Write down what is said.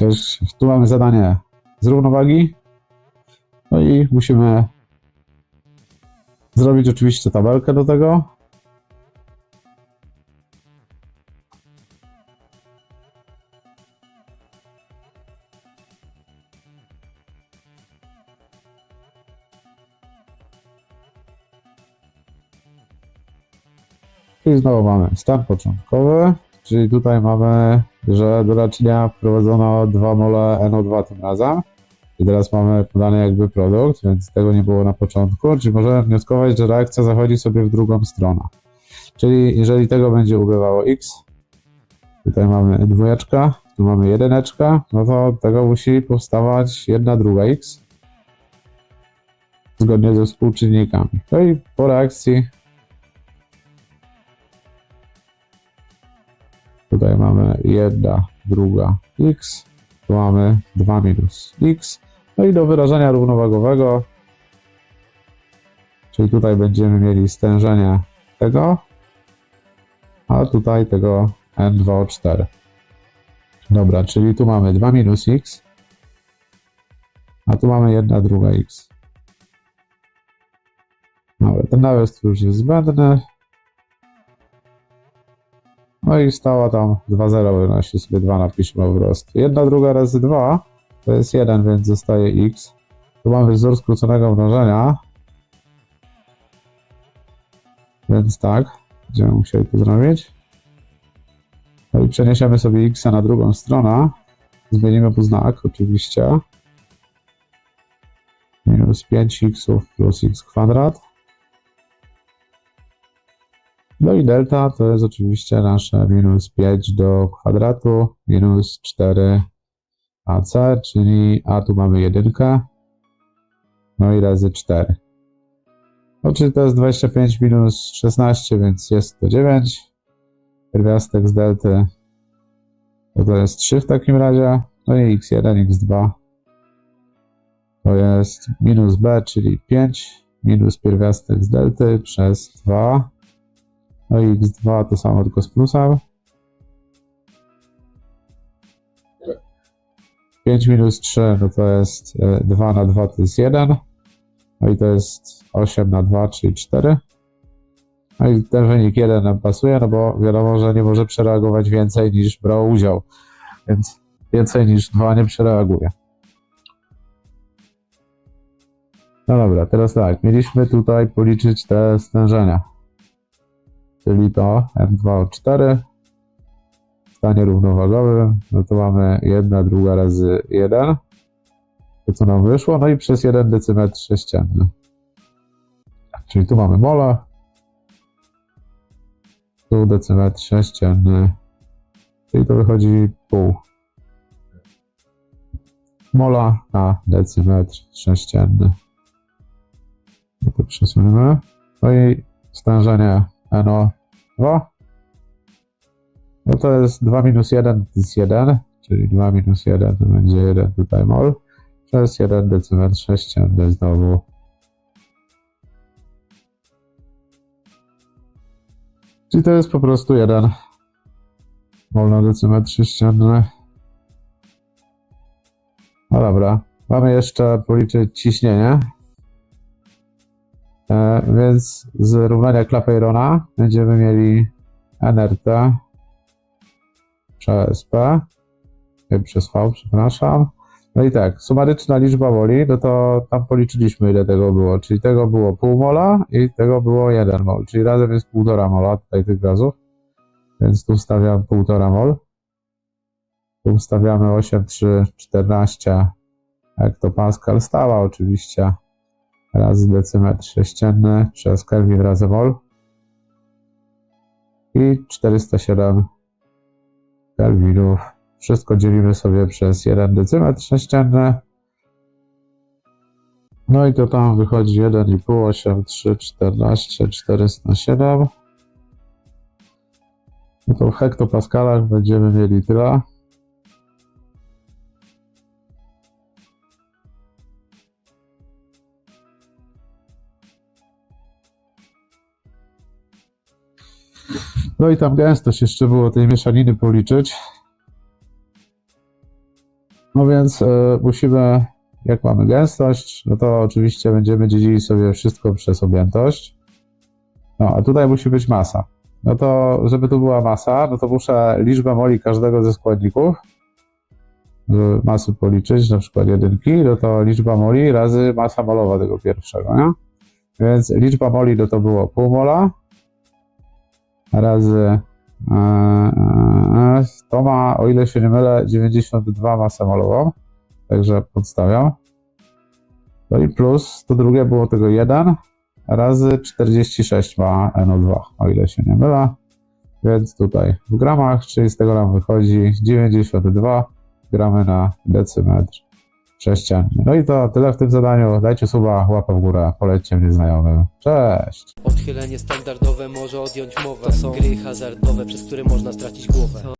Cześć, tu mamy zadanie z równowagi. No i musimy zrobić oczywiście tabelkę do tego. I znowu mamy stan początkowy, czyli tutaj mamy, że do leczenia wprowadzono dwa mole NO2 tym razem. I teraz mamy podany jakby produkt, więc tego nie było na początku, czyli możemy wnioskować, że reakcja zachodzi sobie w drugą stronę. Czyli jeżeli tego będzie ubywało x, tutaj mamy dwójeczka, tu mamy jedyneczka, no to tego musi powstawać jedna druga x zgodnie ze współczynnikami. No i po reakcji Tutaj mamy jedna, druga x, tu mamy 2 minus x. No i do wyrażenia równowagowego, czyli tutaj będziemy mieli stężenie tego, a tutaj tego n2o4. Dobra, czyli tu mamy 2 minus x, a tu mamy jedna druga x. Dobra, ten nawias już jest zbędny. No i stała tam 2,0 wynosi sobie 2 napiszemy po prostu. Jedna druga razy 2 to jest 1, więc zostaje x. Tu mamy wzór skróconego mnożenia. Więc tak, będziemy musieli to zrobić. No i przeniesiemy sobie x na drugą stronę. Zmienimy mu znak oczywiście. Minus 5x plus x kwadrat. No i delta to jest oczywiście nasze minus 5 do kwadratu minus 4 AC, czyli a tu mamy jedynkę, no i razy 4. No czyli to jest 25 minus 16, więc jest to 9. Pierwiastek z delty to, to jest 3 w takim razie. No i x1, x2 to jest minus b, czyli 5 minus pierwiastek z delty przez 2 no i x2 to samo tylko z plusem. 5 minus 3 no to jest 2 na 2 to jest 1. No i to jest 8 na 2, czyli 4. No i ten wynik 1 nam pasuje, no bo wiadomo, że nie może przereagować więcej niż brał udział. Więc więcej niż 2 nie przereaguje. No dobra, teraz tak, mieliśmy tutaj policzyć te stężenia czyli to M2O4 w stanie równowagowym, no to mamy 1 druga razy 1, to co nam wyszło, no i przez 1 decymetr sześcienny. Czyli tu mamy mola, tu decymetr sześcienny, czyli to wychodzi pół mola na decymetr sześcienny. No to przesuniemy. No i stężenie NO2. No to jest 2 minus 1 to jest 1, czyli 2 minus 1 to będzie 1 tutaj mol, przez 1 decymetr sześcienny znowu. Czyli to jest po prostu 1 mol na decymetr sześcienny. No dobra, mamy jeszcze policzyć ciśnienie. E, więc z równania Clapeyrona będziemy mieli NRT przez P, przez V, przepraszam. No i tak, sumaryczna liczba moli, no to tam policzyliśmy ile tego było, czyli tego było pół mola i tego było 1 mol, czyli razem jest półtora mola tutaj tych gazów, więc tu stawiam półtora mol. Tu stawiamy 8,314 hektopascal, stała oczywiście razy decymetr sześcienny przez Kelvin razy mol i 407 Kelvinów. Wszystko dzielimy sobie przez 1 decymetr sześcienny. No i to tam wychodzi 1,5, 8, 3, 14, 407. No to w hektopaskalach będziemy mieli tyle. No i tam gęstość jeszcze było tej mieszaniny policzyć. No więc e, musimy, jak mamy gęstość, no to oczywiście będziemy dzielili sobie wszystko przez objętość. No, a tutaj musi być masa. No to, żeby tu była masa, no to muszę liczbę moli każdego ze składników, masy policzyć, na przykład jedynki, no to liczba moli razy masa molowa tego pierwszego, nie? Więc liczba moli no to było pół mola razy e, e, to ma, o ile się nie mylę, 92 masę molową, także podstawiam. No i plus, to drugie było tego 1 razy 46 ma NO2, o ile się nie mylę. Więc tutaj w gramach, czyli z tego nam wychodzi 92 gramy na decymetr sześcienny. No i to tyle w tym zadaniu. Dajcie suba, łapę w górę, polećcie mnie znajomym. Cześć! Odchylenie standardowe może odjąć mowę To są gry hazardowe, przez które można stracić głowę